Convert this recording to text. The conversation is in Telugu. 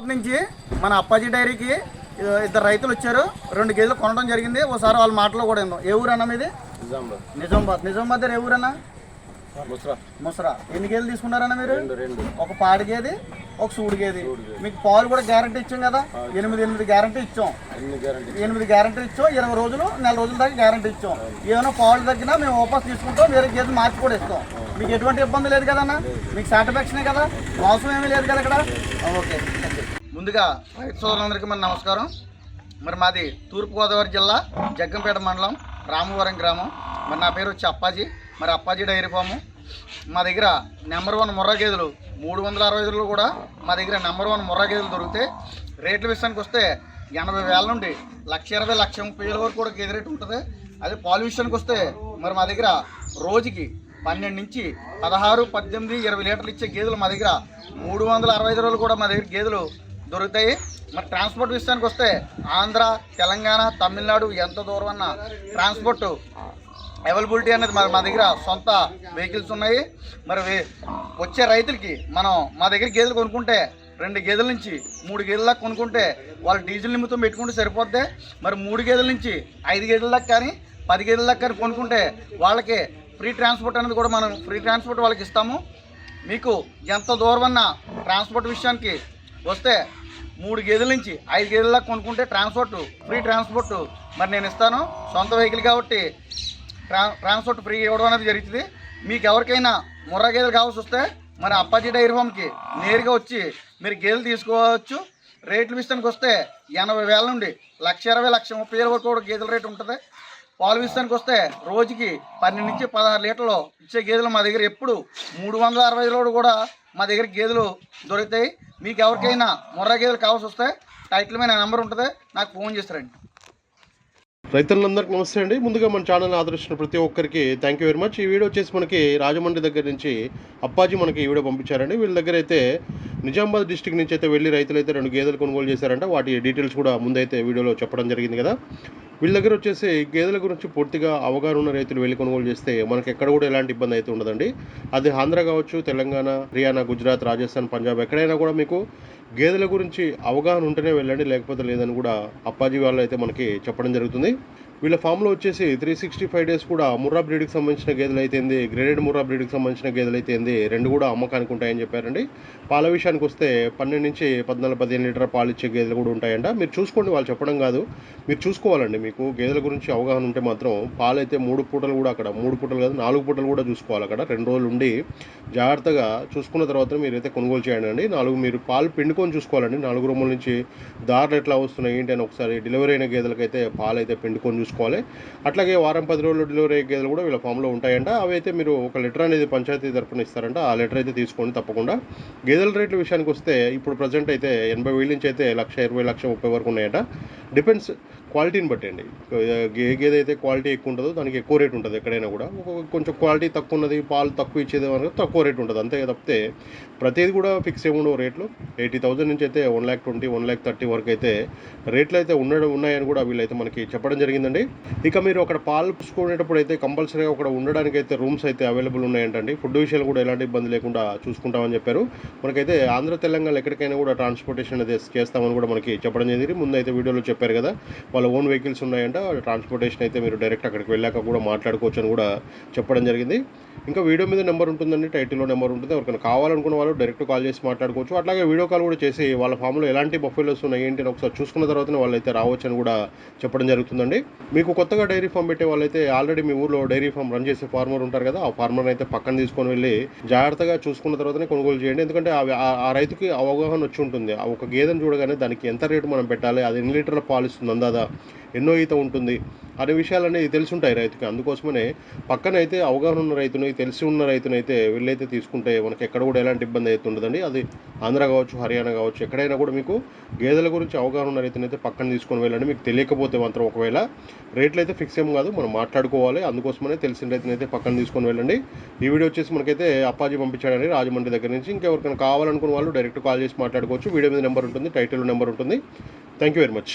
నుంచి మన అప్పాజీ డైరీకి ఇద్దరు రైతులు వచ్చారు. రెండు గేదెలు కొనడం జరిగింది. ఒకసారి వాళ్ళ మాటలో కూడా విందాం ఏ ఊరు అన్న మీది? నిజామాబాద్. నిజామాబాద్. దగ్గర ఏ ఊరన్నా? ముసరా. ముసరా. ఎన్ని గేదెలు తీసుకున్నారన్న మీరు? ఒక పాడి గేది ఒక సూడి గేది మీకు పాలు కూడా గ్యారంటీ ఇచ్చాం కదా? ఎనిమిది ఎనిమిది గ్యారంటీ ఇచ్చాం. ఎనిమిది గ్యారంటీ ఇచ్చాం. ఇరవై రోజులు నెల రోజుల దాకా గ్యారంటీ ఇచ్చాం. ఏమైనా పాలు తగ్గినా మేము వాపస్ తీసుకుంటాం. వేరే గేదె మార్చి కూడా ఇస్తాం. మీకు ఎటువంటి ఇబ్బంది లేదు కదన్నా? మీకు సాటిస్ఫాక్షనే కదా? మోసం ఏమీ లేదు కదా ఇక్కడ? ఓకే. ముందుగా రైతు సోదరులందరికీ మన నమస్కారం. మరి మాది తూర్పుగోదావరి జిల్లా జగ్గంపేట మండలం రామవరం గ్రామం. మరి నా పేరు వచ్చి అప్పాజీ. మరి అప్పాజీ డైరీ ఫాము. మా దగ్గర నెంబర్ వన్ ముర్రా గేదెలు మూడు వందల అరవై ఐదులో కూడా మా దగ్గర నెంబర్ వన్ ముర్రా గేదెలు దొరుకుతాయి రేట్ల విషయానికి వస్తే ఎనభై వేల నుండి లక్ష ఇరవై లక్ష ముప్పై వేల వరకు కూడా గేదె రేటు ఉంటుంది. అదే పాలు విషయానికి వస్తే మరి మా దగ్గర రోజుకి పన్నెండు నుంచి పదహారు పద్దెనిమిది ఇరవై లీటర్లు ఇచ్చే గేదెలు మా దగ్గర మూడు వందల అరవై ఐదు రోజులు కూడా మా దగ్గర గేదెలు దొరుకుతాయి. మరి ట్రాన్స్పోర్ట్ విషయానికి వస్తే ఆంధ్ర తెలంగాణ తమిళనాడు ఎంత దూరం అన్న ట్రాన్స్పోర్ట్ అవైలబిలిటీ అనేది మరి మా దగ్గర సొంత వెహికల్స్ ఉన్నాయి. మరి వచ్చే రైతులకి మనం మా దగ్గర గేదెలు కొనుక్కుంటే రెండు గేదెల నుంచి మూడు గేదెల దాకా కొనుక్కుంటే వాళ్ళు డీజిల్ నిమిత్తం పెట్టుకుంటే సరిపోద్ది. మరి మూడు గేదెల నుంచి ఐదు గేదెల దాకా కానీ పది గేదెల దాకా కానీ కొనుక్కుంటే వాళ్ళకి ఫ్రీ ట్రాన్స్పోర్ట్ అనేది కూడా మనం ఫ్రీ ట్రాన్స్పోర్ట్ వాళ్ళకి ఇస్తాము. మీకు ఎంత దూరం అన్న ట్రాన్స్పోర్ట్ విషయానికి వస్తే మూడు గేదెల నుంచి ఐదు గేదెల దాకా కొనుక్కుంటే ట్రాన్స్పోర్ట్ ఫ్రీ ట్రాన్స్పోర్ట్ మరి నేను ఇస్తాను. సొంత వెహికల్ కాబట్టి ట్రా ట్రాన్స్పోర్ట్ ఫ్రీ ఇవ్వడం అనేది జరుగుతుంది. మీకు ఎవరికైనా ముర్రా గేదెలు కావాల్సి వస్తే మన అప్పాజీ డైరీ ఫామ్కి నేరుగా వచ్చి మీరు గేదెలు తీసుకోవచ్చు. రేట్ల విషయానికి వస్తే ఎనభై వేల నుండి లక్ష ఇరవై లక్ష ముప్పై వేల వరకు కూడా గేదెల రేటు ఉంటుంది. పాలు విషయానికి వస్తే రోజుకి పన్నెండు నుంచి పదహారు లీటర్లు ఇచ్చే గేదెలు మా దగ్గర ఎప్పుడు మూడు వందల అరవై లోడు కూడా మా దగ్గర గేదెలు దొరుకుతాయి. మీకు ఎవరికైనా ముర్రా గేదెలు కావాల్సి వస్తే టైటిల్ మీద నెంబర్ ఉంటుంది. నాకు ఫోన్ చేస్తారండి రైతులందరికీ నమస్తే అండి. ముందుగా మన ఛానల్ ఆదరిస్తున్న ప్రతి ఒక్కరికి థ్యాంక్ యూ వెరీ మచ్ ఈ వీడియో వచ్చేసి మనకి రాజమండ్రి దగ్గర నుంచి అప్పాజీ మనకి ఈ వీడియో పంపించారండి. వీళ్ళ దగ్గర అయితే నిజామాబాద్ డిస్టిక్ నుంచి అయితే వెళ్ళి రైతులు అయితే రెండు గేదెలు కొనుగోలు చేశారంట. వాటి డీటెయిల్స్ కూడా ముందైతే వీడియోలో చెప్పడం జరిగింది కదా. వీళ్ళ దగ్గర వచ్చేసి గేదెల గురించి పూర్తిగా అవగాహన ఉన్న రైతులు వెళ్ళి కొనుగోలు చేస్తే మనకి ఎక్కడ కూడా ఎలాంటి ఇబ్బంది అయితే ఉండదండి. అది ఆంధ్ర కావచ్చు తెలంగాణ హర్యానా గుజరాత్ రాజస్థాన్ పంజాబ్ ఎక్కడైనా కూడా మీకు గేదెల గురించి అవగాహన ఉంటేనే వెళ్ళండి లేకపోతే లేదని కూడా అప్పాజీ వాళ్ళు అయితే మనకి చెప్పడం జరుగుతుంది. వీళ్ళ ఫామ్లో వచ్చేసి త్రీ సిక్స్టీ ఫైవ్ డేస్ కూడా ముర్రా బ్రీడ్కి సంబంధించిన గేదెలు అయితేంది గ్రేడెడ్ ముర్రా బ్రీడ్కి సంబంధించిన గేదెలు అయితే ఏంది? రెండు కూడా అమ్మకానికి ఉంటాయని చెప్పారండి. పాల విషయానికి వస్తే పన్నెండు నుంచి పద్నాలుగు పదిహేను లీటర్ పాలు ఇచ్చే గేదెలు కూడా ఉంటాయంట. మీరు చూసుకోండి వాళ్ళు చెప్పడం కాదు. మీరు చూసుకోవాలండి మీకు. గేదెల గురించి అవగాహన ఉంటే మాత్రం పాలు అయితే మూడు పూటలు కూడా అక్కడ మూడు పూటలు కాదు నాలుగు పూటలు కూడా చూసుకోవాలి అక్కడ. రెండు రోజులు ఉండి జాగ్రత్తగా చూసుకున్న తర్వాత మీరు అయితే కొనుగోలు చేయండి అండి. నాలుగు మీరు పాలు పిండుకొని చూసుకోవాలండి. నాలుగు రూముల నుంచి దారులు ఎట్లా వస్తున్నాయి ఏంటి అని ఒకసారి డెలివరీ అయిన గేదెలకైతే పాలు అయితే పిండుకొని చూసుకోవాలి అట్లాగే వారం పది రోజులు డెలివరీ గేదెలు కూడా వీళ్ళ ఫామ్లో ఉంటాయంట. అవి అయితే మీరు ఒక లెటర్ అనేది పంచాయతీ తరపున ఇస్తారంట. ఆ లెటర్ అయితే తీసుకోండి తప్పకుండా. గేదెల రేట్ల విషయానికి వస్తే ఇప్పుడు ప్రజెంట్ అయితే ఎనభై వేల నుంచి అయితే లక్ష ఇరవై లక్ష ముప్పై వరకు ఉన్నాయంట. డిపెండ్స్ క్వాలిటీని బట్టి అండి. ఏ గేదె అయితే క్వాలిటీ ఎక్కువ ఉంటుందో దానికి ఎక్కువ రేట్ ఉంటుంది ఎక్కడైనా కూడా. కొంచెం క్వాలిటీ తక్కువ ఉన్నది పాలు తక్కువ ఇచ్చేది వరకు తక్కువ రేట్ ఉంటుంది. అంతే తప్పితే ప్రతిది కూడా ఫిక్స్ ఏమి ఉండవు రేట్లు. ఎయిటీ థౌసండ్ నుంచి అయితే one lakh twenty one lakh thirty వరకు అయితే రేట్లు అయితే ఉండడం ఉన్నాయని కూడా వీళ్ళైతే మనకి చెప్పడం జరిగిందండి. ఇక మీరు అక్కడ పాలు పుచ్చుకునేటప్పుడు అయితే కంపల్సరీగా అక్కడ ఉండడానికి అయితే రూమ్స్ అయితే అవైలబుల్ ఉన్నాయంటండి. ఫుడ్ విషయాలు కూడా ఎలాంటి ఇబ్బంది లేకుండా చూసుకుంటామని చెప్పారు. మనకైతే ఆంధ్ర తెలంగాణ ఎక్కడికైనా కూడా ట్రాన్స్పోర్టేషన్ అయితే చేస్తామని కూడా మనకి చెప్పడం జరిగింది. ముందు అయితే వీడియోలో చెప్పారు కదా వాళ్ళ ఓన్ వెహికల్స్ ఉన్నాయంట. ట్రాన్స్పోర్టేషన్ అయితే మీరు డైరెక్ట్ అక్కడికి వెళ్ళాక కూడా మాట్లాడుకోవచ్చు అని కూడా చెప్పడం జరిగింది. ఇంకా వీడియో మీద నెంబర్ ఉంటుందండి టైటిల్లో నెంబర్ ఉంటుంది. ఎవరికైనా కావాలనుకున్న వాళ్ళు డైరెక్ట్ కాల్ చేసి మాట్లాడుకోవచ్చు. అట్లాగే వీడియో కాల్ కూడా చేసి వాళ్ళ ఫామ్లో ఎలాంటి బఫెలోస్ ఉన్నాయి ఏంటి అని ఒకసారి చూసుకున్న తర్వాతనే వాళ్ళైతే రావచ్చు అని కూడా చెప్పడం జరుగుతుందండి. మీకు కొత్తగా డైరీ ఫామ్ పెట్టే వాళ్ళైతే ఆల్రెడీ మీ ఊర్లో డైరీ ఫామ్ రన్ చేసే ఫార్మర్ ఉంటారు కదా ఆ ఫార్మర్ అయితే పక్కన తీసుకొని వెళ్ళి జాగ్రత్తగా చూసుకున్న తర్వాతనే కొనుగోలు చేయండి. ఎందుకంటే అవి ఆ- ఆ రైతుకి అవగాహన వచ్చి ఉంటుంది. ఆ ఒక గేదెను చూడగానే దానికి ఎంత రేటు మనం పెట్టాలి అది ఎన్ని లీటర్ల పాలు ఇస్తుంది అందాదా? ఎన్నో ఈత ఉంటుంది. అనే విషయాలన్నీ తెలిసి ఉంటాయి రైతుకి. అందుకోసమనే పక్కన అయితే అవగాహన ఉన్న రైతుని తెలిసి ఉన్న రైతునైతే వీళ్ళైతే తీసుకుంటే మనకి ఎక్కడ కూడా ఎలాంటి ఇబ్బంది అయితే ఉండదండి. అది ఆంధ్ర కావచ్చు హర్యానా కావచ్చు ఎక్కడైనా కూడా మీకు గేదెల గురించి అవగాహన ఉన్న రైతునైతే పక్కన తీసుకొని వెళ్ళండి. మీకు తెలియకపోతే మాత్రం ఒకవేళ రేట్లు అయితే ఫిక్స్ ఏం కాదు మనం మాట్లాడుకోవాలి. అందుకోసమనే తెలిసిన రైతునైతే పక్కన తీసుకొని వెళ్ళండి. ఈ వీడియో వచ్చేసి మనకైతే అప్పాజీ పంపించాడని రాజమండ్రి దగ్గర నుంచి. ఇంకెవరికైనా కావాలనుకున్న వాళ్ళు డైరెక్ట్ కాల్ చేసి మాట్లాడుకోవచ్చు. వీడియో మీద నెంబర్ ఉంటుంది టైటిల్ నెంబర్ ఉంటుంది. Thank you very much.